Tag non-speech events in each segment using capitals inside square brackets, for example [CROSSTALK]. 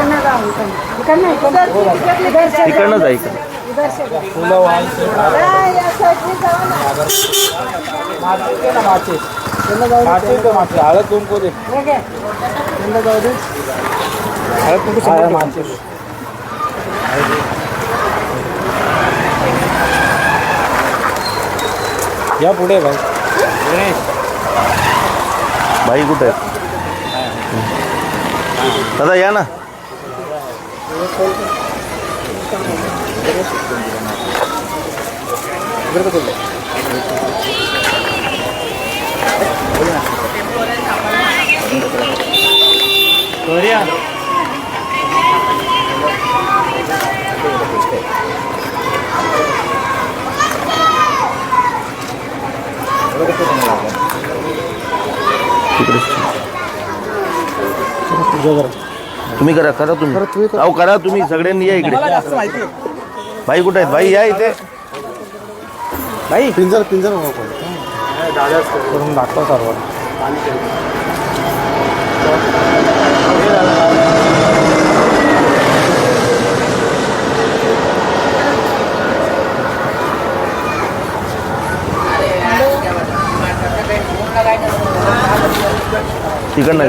इकडनं जाऊ इकडनं इकडनं इकडनं इधर से इकडनं जा इकडं इधर से जाओ. फुलं वाहनचे नाही, या हळद कुंकू दे. हळद कुंकू पुढे भाई बाई कुठे दादा या ना Gloria. Kita harus. तुम्ही करा करा तुम्ही. अहो करा तुम्ही सगळ्यांनी या इकडे. बाई कुठे आहेत? बाई या इथे. भाई पिंजर पिंजर करून दाखव सर्व तिकडनं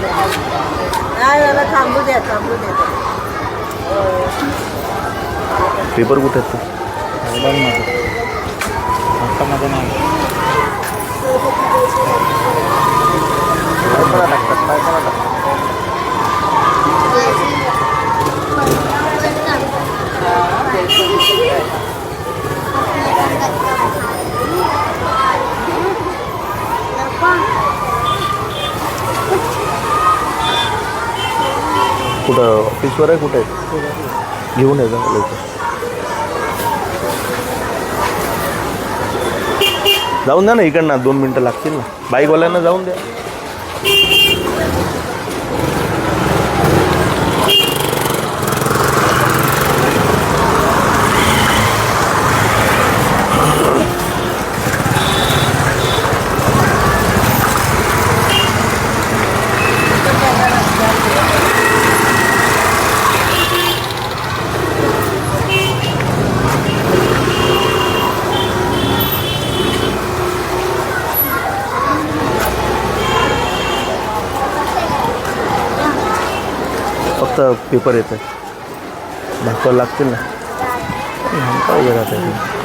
नाही याला थांबू द्या थांबू द्या पेपर कुठे आहेत कुठं? ऑफिसवर आहे कुठे? घेऊन येजा लवकर. जाऊन द्या ना इकडनं दोन मिनटं लागतील ना. बाईकवाल्यांना जाऊन द्या फक्त पेपर येत आहे दाखवायला लागतील ना. काय घरात आहे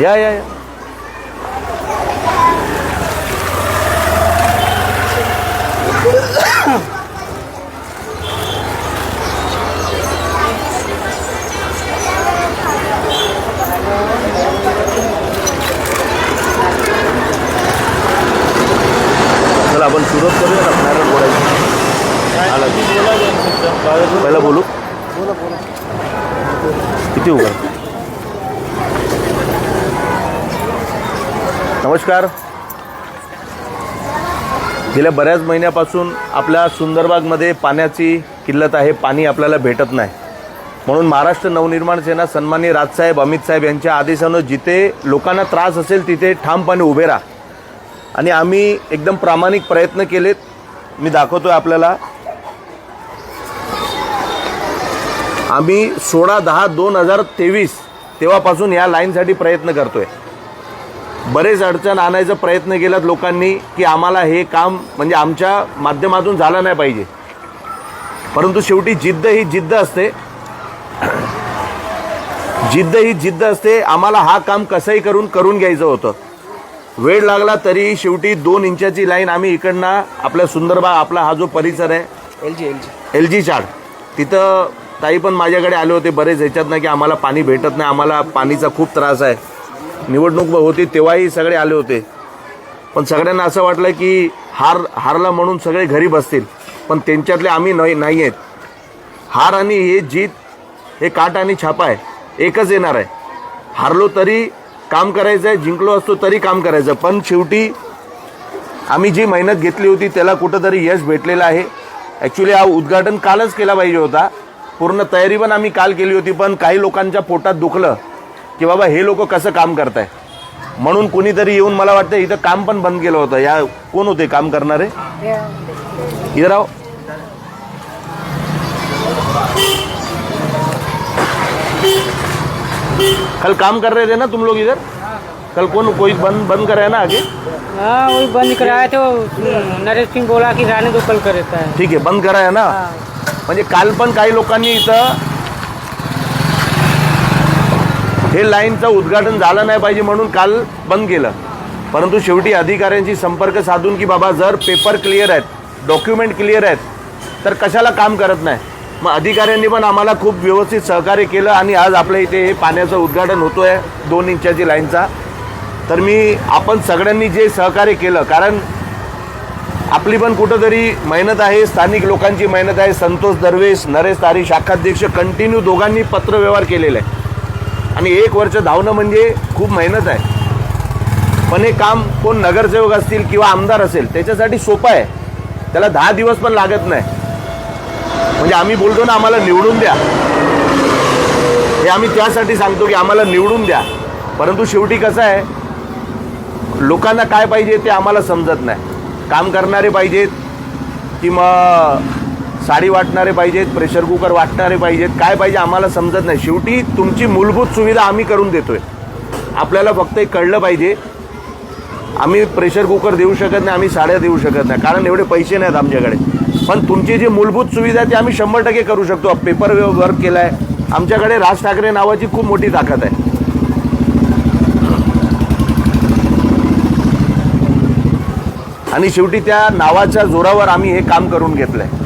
या या या. चला आपण सुरुवात करूया ना नारळ बोलायची. आला की. पहिला बोलू. किती उघड? नमस्कार. गेल्या बऱ्याच महिन्यापासून आपल्या सुंदरबागमध्ये पाण्याची किल्लत आहे पाणी आपल्याला भेटत नाही. म्हणून महाराष्ट्र नवनिर्माण सेना सन्मान्य राजसाहेब अमित साहेब यांच्या आदेशानं जिथे लोकांना त्रास असेल तिथे ठामपणे उभे राहा. आणि आम्ही एकदम प्रामाणिक प्रयत्न केलेत. मी दाखवतो आहे आपल्याला. आम्ही सोळा दहा दोन हजार तेवीस तेव्हापासून या लाईनसाठी प्रयत्न करतो आहे बरेच अडचण आणायचा प्रयत्न केलात लोकांनी की आम्हाला हे काम म्हणजे आमच्या माध्यमातून झालं नाही पाहिजे. परंतु शेवटी जिद्द ही जिद्द असते. जिद्द ही जिद्द असते आम्हाला हा काम कसंही करून करून घ्यायचं होतं. वेळ लागला तरी शेवटी दोन इंचाची लाईन आम्ही इकडनं आपल्या सुंदरबाग आपला हा जो परिसर आहे L G L G L G Chad तिथं ताई पण माझ्याकडे आले होते बरेच ह्याच्यात ना की आम्हाला पाणी भेटत नाही आम्हाला पाणीचा खूप त्रास आहे. निवडणूक होती तेव्हाही सगळे आले होते. पण सगळ्यांना असं वाटलं की हार हारला म्हणून सगळे घरी बसतील. पण त्यांच्यातले आम्ही नाही नाही आहेत हार आणि हे जीत हे काट आणि छापा आहे. एकच येणार आहे. हारलो तरी काम करायचं आहे जिंकलो असतो तरी काम करायचं. पण शेवटी आम्ही जी मेहनत घेतली होती त्याला कुठंतरी यश भेटलेलं आहे. ॲक्च्युली हा उद्घाटन कालच केला पाहिजे होता. पूर्ण तयारी पण आम्ही काल केली होती पण काही लोकांच्या पोटात दुखलं. की बाबा हे लोक कसं काम करताय? म्हणून कुणीतरी येऊन मला वाटतं इथं काम पण बंद केलं होतं. या कोण होते काम करणारे? इधर आओ. कल काम कर रहे थे ना तुम लोग इधर? कल कौन कोई बंद बंद कराया ना आगे? हाँ वही बंद कराया तो नरेश सिंह बोला की रहने दो कल करता है। ठीक आहे बंद कराया ना? म्हणजे काल पण काही लोकांनी इथं हे लाईनचं उद्घाटन झालं नाही पाहिजे म्हणून काल बंद केलं. परंतु शेवटी अधिकाऱ्यांशी संपर्क साधून की बाबा जर पेपर क्लिअर आहेत डॉक्युमेंट क्लिअर आहेत तर कशाला काम करत नाही? मग अधिकाऱ्यांनी पण आम्हाला खूप व्यवस्थित सहकार्य केलं आणि आज आपल्या इथे हे पाण्याचं उद्घाटन होतो आहे दोन इंचाची लाईनचा. तर मी आपण सगळ्यांनी जे सहकार्य केलं कारण आपली पण कुठंतरी मेहनत आहे स्थानिक लोकांची मेहनत आहे संतोष दरवेश नरेश तारी शाखाध्यक्ष कंटिन्यू दोघांनी पत्रव्यवहार केलेला. आहे आणि एक वर्ष धावणं म्हणजे खूप मेहनत आहे. पण हे काम कोण नगरसेवक असतील किंवा आमदार असेल त्याच्यासाठी सोपं आहे. त्याला दहा दिवस पण लागत नाही. म्हणजे आम्ही बोलतो ना आम्हाला निवडून द्या. हे आम्ही त्यासाठी सांगतो की आम्हाला निवडून द्या. परंतु शेवटी कसं आहे लोकांना काय पाहिजे ते आम्हाला समजत नाही. काम करणारे पाहिजेत की मग साडी वाटणारे पाहिजेत प्रेशर कुकर वाटणारे पाहिजेत काय पाहिजे आम्हाला समजत नाही. शेवटी तुमची मूलभूत सुविधा आम्ही करून देतोय. आपल्याला फक्त एक कळलं पाहिजे आम्ही प्रेशर कुकर देऊ शकत नाही आम्ही साड्या देऊ शकत नाही कारण एवढे पैसे नाहीत आमच्याकडे. पण तुमची जी मूलभूत सुविधा आहे ती आम्ही शंभर टक्के करू शकतो. पेपर वर्क केला आहे आमच्याकडे राज ठाकरे नावाची खूप मोठी ताकद आहे. आणि शेवटी त्या नावाच्या जोरावर आम्ही हे काम करून घेतलं आहे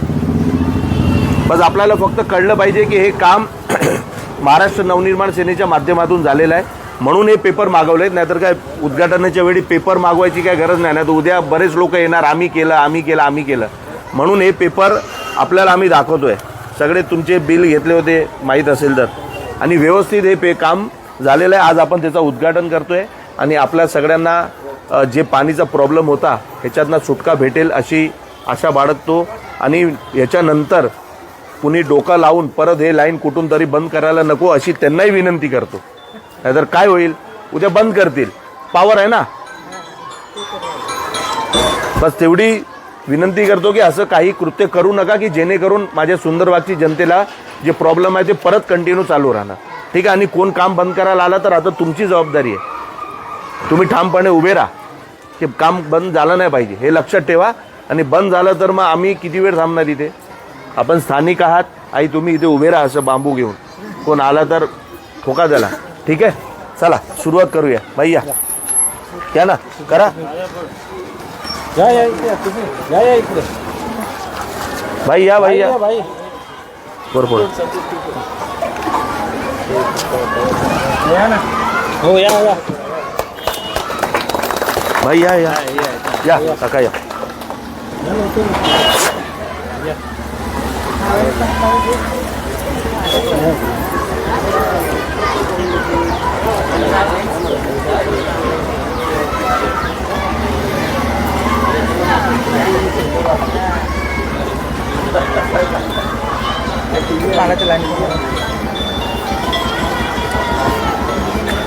बस आपल्याला फक्त कळलं पाहिजे की हे काम [CLEARS THROAT] महाराष्ट्र नवनिर्माण सेनेच्या माध्यमातून झालेलं आहे. म्हणून हे पेपर मागवलेत नाहीतर काय उद्घाटनाच्या वेळी पेपर मागवायची काय गरज नाही नाही तर उद्या बरेच लोक येणार आम्ही केलं आम्ही केलं आम्ही केलं. म्हणून हे पेपर आपल्याला आम्ही दाखवतोय. सगळे तुमचे बिल घेतले होते माहीत असेल तर. आणि व्यवस्थित हे पे काम झालेलं आहे. आज आपण त्याचं उद्घाटन करतोय आणि आपल्या सगळ्यांना जे पाणीचा प्रॉब्लेम होता ह्याच्यातनं सुटका भेटेल अशी आशा बाळगतो. आणि याच्यानंतर कुणी डोकं लावून परत हे लाईन कुठून तरी बंद करायला नको अशी त्यांनाही विनंती करतो. नाहीतर काय होईल? उद्या बंद करतील. पावर आहे ना? बस तेवढी विनंती करतो की असं काही कृत्य करू नका की जेणेकरून माझ्या सुंदरबागची जनतेला जे प्रॉब्लेम आहे ते परत कंटिन्यू चालू राहणार. ठीक आहे? आणि कोण काम बंद करायला आला तर आता तुमची जबाबदारी आहे. तुम्ही ठामपणे उभे राहा. की काम बंद झालं नाही पाहिजे. हे लक्षात ठेवा. आणि बंद झालं तर मग आम्ही किती वेळ थांबणार इथे? आपण स्थानिक आहात. आई तुम्ही इथे उभे राहा असं बांबू घेऊन. कोण आला तर ठोका त्याला. ठीक आहे? चला सुरुवात करूया. भाई या या ना. करा. या या इकडे. तुम्ही. या या इकडे. भाई या भाई या. भाई. ना. हो या या. भाई या या. या काका या.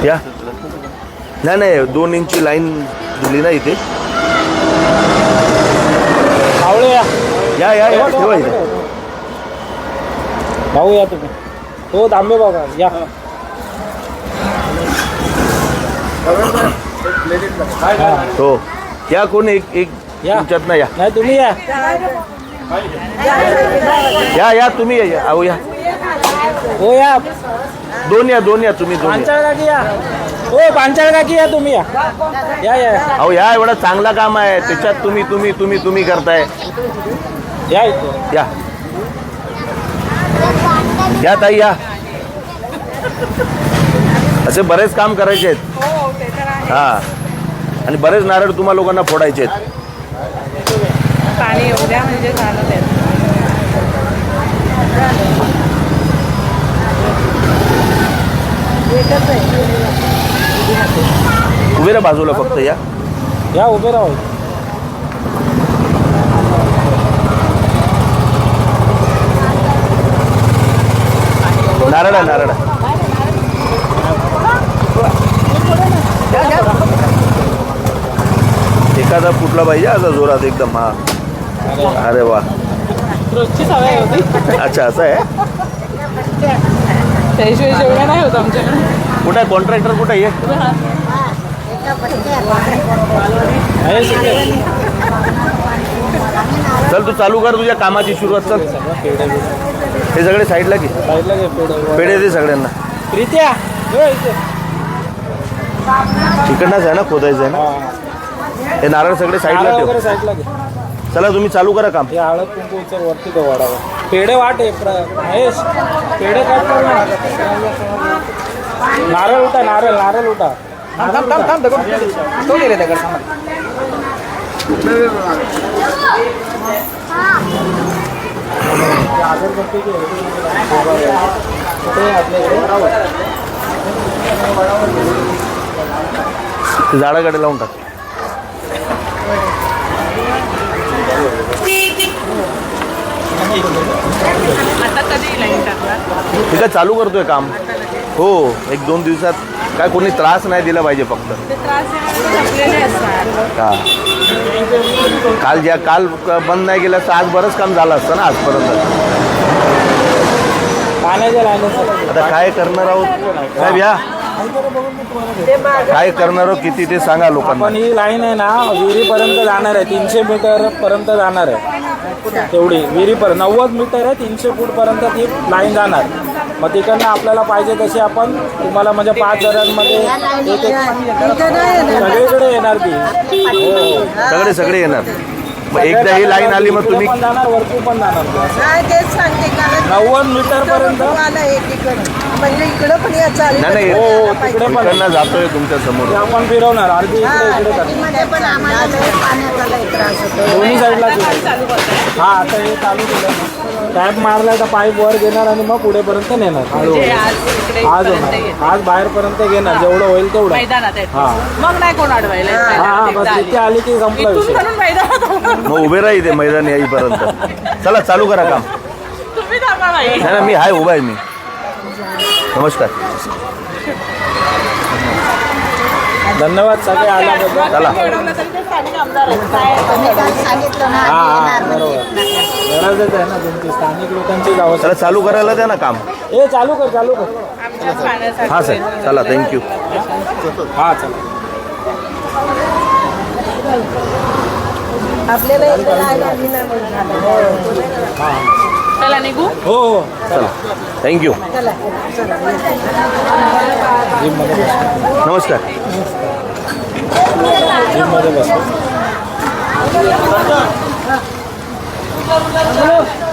या नाही नाही दोन इंची लाईन दिली ना इथे आवळे या या या या ठेवा इथे भाऊ या तुम्ही हो तांबे बघा या हो या कोण एक एक या. तुमच्यात ना या नाही तुम्ही या या या तुम्ही या, या अहो या हो या दोन या दोन या तुम्ही दोन या पांचाळ काकी या हो पांचाळ काकी या तुम्ही या या या अहो या एवढा चांगला काम आहे त्याच्यात तुम्ही तुम्ही तुम्ही तुम्ही करताय या इथे या या ताई या. असे बरेच काम करायचे आहेत. हा आणि बरेच नारळ तुम्हा लोकांना फोडायचे आहेत. म्हणजे उभे राहा बाजूला फक्त या. या उभे राहू. नारळ आहे नारळ आहे. एखादा फुटला पाहिजे आता जोरात एकदम हा अरे वा अच्छा असं आहे त्याशिवाय जेवढं नाही होत आमच्याकडे कुठं आहे कॉन्ट्रॅक्टर कुठं आहे. चल तू चालू कर तुझ्या कामाची सुरुवात बिढे. हे सगळे साईडला घे साईडला घे पेढे. पेढे दे सगळ्यांना. प्रीत्या ये इथे. तिकडनंच आहे ना खोदायचं आहे ना? हा. नारळ सगळे साईडला नारळ ठेव. वगैरे साईडला घे. चला तुम्ही चालू करा काम. हे हळद कुंकू उचल वरती तो वाढावा. पेढे वाट प्र- महेश पेढे? नारळ उठा नारळ नारळ उठा. तो गेले ते झाडाकडे लावून टाक. आता कधी लाईन टाकणार आहे चालू करतोय काम? हो एक दोन दिवसात काय कोणी त्रास नाही दिला पाहिजे फक्त. ते त्रास देणारे थकलेले असतात का काल ज्या काल क- बंद नाही केलं तर आज बरंच काम झालं असतं ना आजपर्यंत. आता काय करणार आहोत? साहेब या. काय करणार आहोत किती ते सांगा लोकांना. पण ही लाईन आहे ना विहिरीपर्यंत जाणार आहे. तीनशे मीटर पर्यंत जाणार आहे. तेवढी. विहिरीपर्यंत नव्वद मीटर आहे तीनशे फूट पर्यंत ती लाईन जाणार. मग तिकडनं आपल्याला पाहिजे तशी आपण तुम्हाला म्हणजे पाच जणांमध्ये एक एक सगळीकडे येणार ती. हो सगळे सगळे येणार. मग एकदा ही लाईन आली मग तुम्ही पण जाणार वरती पण जाणार. ती. नाही तेच सांगते कारण नव्वद मीटर पर्यंत. आला एकीकडं म्हणजे इकडं पण नाही नाही हो, हो, तिकडे पण. इकडनं जातोय तुमच्यासमोर. ते आपण फिरवणार अर्धी इकडे इकडे करणार. मध्ये पण आम्हाला लय पाण्याचा लय त्रास होतो दोन्ही साईडला फिरवणार. हा आता हे चालू केलं. टॅप मारला तर पाईप वर घेणार आणि मग पुढेपर्यंत नेणार. हळूहळू. आज होणार. आज बाहेरपर्यंत घेणार. जेवढं होईल तेवढं. मैदानात आहे हा. मग नाही कोण अडवायला हा हा बस तिथे आली की संपला विषय. म्हणून मैदानात आलो. मग उभे राहा इथे मैदान येईपर्यंत. चला चालू करा काम. तुम्ही थांबा बाई. नाही ना मी हाय उभा आहे मी. नमस्कार. धन्यवाद सगळे आल्याबद्दल चला. हा हा गरजच आहे ना तुमची. स्थानिक लोकांची गाव चला चालू करायला द्या ना काम. ए चालू कर चालू कर. आमच्या पाण्यासाठी. हां सर. चला थँक्यू हा चला. आपल्याला राहायला. चला निघू? हो हो. चला. थँक्यू चला. चला. जिममध्ये बस नमस्कार जिममध्ये बस